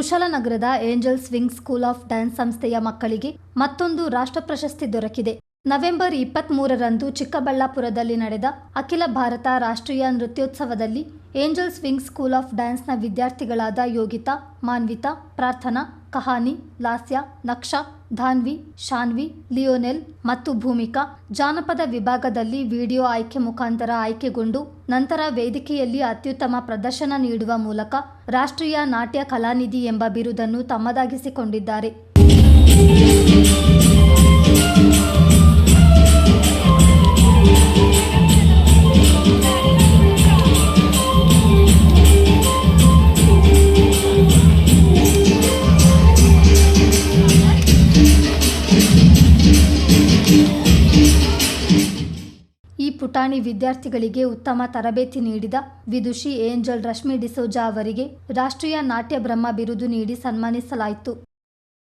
ಕುಶಲನಗರದ Angels Wing School of Dance ಸಂಸ್ಥೆಯ ಮಕ್ಕಳಿಗೆ ಮತ್ತೊಂದು ರಾಷ್ಟ್ರ ಪ್ರಶಸ್ತಿ ದೊರಕಿದೆ. ನವೆಂಬರ್ ಇಪ್ಪತ್ತ್ಮೂರರಂದು ಚಿಕ್ಕಬಳ್ಳಾಪುರದಲ್ಲಿ ನಡೆದ ಅಖಿಲ ಭಾರತ ರಾಷ್ಟ್ರೀಯ ನೃತ್ಯೋತ್ಸವದಲ್ಲಿ ಏಂಜಲ್ಸ್ ವಿಂಗ್ ಸ್ಕೂಲ್ ಆಫ್ ಡ್ಯಾನ್ಸ್ನ ವಿದ್ಯಾರ್ಥಿಗಳಾದ ಯೋಗಿತಾ, ಮಾನ್ವಿತಾ, ಪ್ರಾರ್ಥನಾ, ಕಹಾನಿ, ಲಾಸ್ಯ, ನಕ್ಷಾ, ಧಾನ್ವಿ, ಶಾನ್ವಿ, ಲಿಯೋನೆಲ್ ಮತ್ತು ಭೂಮಿಕಾ ಜಾನಪದ ವಿಭಾಗದಲ್ಲಿ ವಿಡಿಯೋ ಆಯ್ಕೆ ಮುಖಾಂತರ ಆಯ್ಕೆಗೊಂಡು ನಂತರ ವೇದಿಕೆಯಲ್ಲಿ ಅತ್ಯುತ್ತಮ ಪ್ರದರ್ಶನ ನೀಡುವ ಮೂಲಕ ರಾಷ್ಟ್ರೀಯ ನಾಟ್ಯ ಕಲಾನಿಧಿ ಎಂಬ ಬಿರುದನ್ನು ತಮ್ಮದಾಗಿಸಿಕೊಂಡಿದ್ದಾರೆ. ಈ ಪುಟಾಣಿ ವಿದ್ಯಾರ್ಥಿಗಳಿಗೆ ಉತ್ತಮ ತರಬೇತಿ ನೀಡಿದ ವಿದುಷಿ ಏಂಜಲ್ ರಶ್ಮಿ ಡಿಸೋಜಾ ಅವರಿಗೆ ರಾಷ್ಟ್ರೀಯ ನಾಟ್ಯ ಬ್ರಹ್ಮ ಬಿರುದು ನೀಡಿ ಸನ್ಮಾನಿಸಲಾಯಿತು.